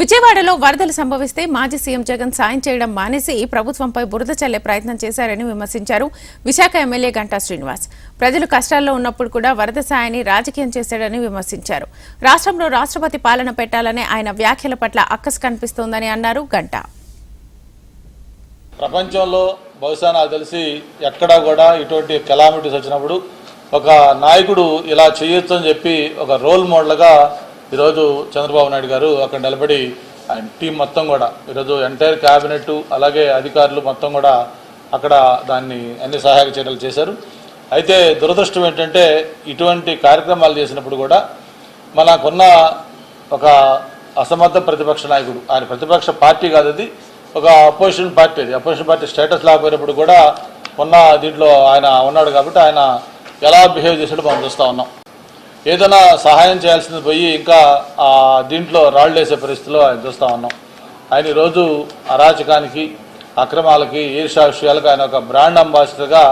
విజయవాడలో వరదలు సంభవిస్తే మాజీ సీఎం జగన్ సాయం చేయడం మానేసి ప్రభుత్వంపై బురద చల్లే ప్రయత్నం చేశారని విమర్శించారు విశాఖ ఎమ్మెల్యే గంటా శ్రీనివాస్. ప్రజలు కష్టాల్లో ఉన్నప్పుడు కూడా వరద సాయాన్ని రాజకీయం చేశాడని విమర్శించారు. రాష్ట్రంలో రాష్ట్రపతి పాలన పెట్టాలనే ఆయన వ్యాఖ్యల పట్ల అక్కసు కనిపిస్తోందని అన్నారు గంటా. ప్రపంచంలో బహుశా నాకు తెలిసి ఎక్కడా కూడా ఇటువంటి కెలామిటీస్ వచ్చినప్పుడు ఒక నాయకుడు ఇలా చేయొచ్చు అని చెప్పి ఒక రోల్ మోడల్గా ఈరోజు చంద్రబాబు నాయుడు గారు అక్కడ నిలబడి ఆయన టీం మొత్తం కూడా ఈరోజు ఎంటైర్ క్యాబినెట్ అలాగే అధికారులు మొత్తం కూడా అక్కడ దాన్ని అన్ని సహాయక చర్యలు చేశారు. అయితే దురదృష్టం ఏంటంటే ఇటువంటి కార్యక్రమాలు చేసినప్పుడు కూడా మనకున్న ఒక అసమర్థ ప్రతిపక్ష నాయకుడు ఆయన ప్రతిపక్ష పార్టీ కాదు అది ఒక అపోజిషన్ పార్టీ అది. అపోజిషన్ పార్టీ స్టేటస్ లేకపోయినప్పుడు కూడా ఉన్న దీంట్లో ఆయన ఉన్నాడు కాబట్టి ఆయన ఎలా బిహేవ్ చేసాడో మనం చూస్తూ ఉన్నాం. ఏదైనా సహాయం చేయాల్సింది పోయి ఇంకా ఆ దీంట్లో రాళ్ళు వేసే పరిస్థితిలో ఆయన చూస్తూ ఉన్నాం. ఆయన ఈరోజు అరాచకానికి అక్రమాలకి ఈర్షా విషయాలకు ఆయన ఒక బ్రాండ్ అంబాసిడర్గా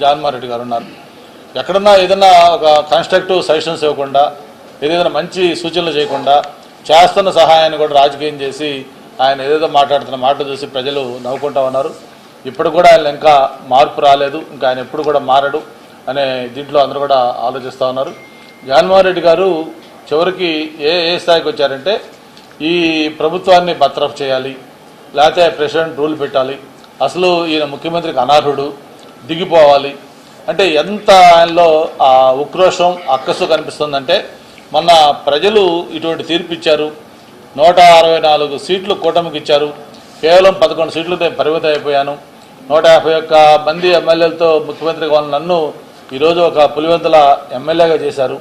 జగన్మోహన్ రెడ్డి గారు ఉన్నారు. ఎక్కడన్నా ఏదన్నా ఒక కన్స్ట్రక్టివ్ సజెషన్స్ ఇవ్వకుండా ఏదైనా మంచి సూచనలు చేయకుండా చేస్తున్న సహాయాన్ని కూడా రాజకీయం చేసి ఆయన ఏదేదో మాట్లాడుతున్న మాట చూసి ప్రజలు నవ్వుకుంటా ఉన్నారు. ఇప్పుడు కూడా ఆయన ఇంకా మార్పు రాలేదు. ఇంకా ఆయన ఎప్పుడు కూడా మారడు అనే దీంట్లో అందరూ కూడా ఆలోచిస్తూ ఉన్నారు. జగన్మోహన్ రెడ్డి గారు చివరికి ఏ ఏ స్థాయికి వచ్చారంటే ఈ ప్రభుత్వాన్ని బర్తరఫ్ చేయాలి లేకపోతే ప్రెసిడెంట్ రూల్ పెట్టాలి. అసలు ఈయన ముఖ్యమంత్రికి అనర్హుడు దిగిపోవాలి. అంటే ఎంత ఆయనలో ఆ ఉక్రోషం అక్కసు కనిపిస్తుందంటే మొన్న ప్రజలు ఇటువంటి తీర్పు ఇచ్చారు నూట అరవై నాలుగు సీట్లు కూటమికి ఇచ్చారు. కేవలం పదకొండు సీట్లతో నేను పరిమితం అయిపోయాను. నూట యాభై ఒక్క మంది ఎమ్మెల్యేలతో ముఖ్యమంత్రిగా ఉన్న నన్ను ఈరోజు ఒక పులివెందుల ఎమ్మెల్యేగా చేశారు.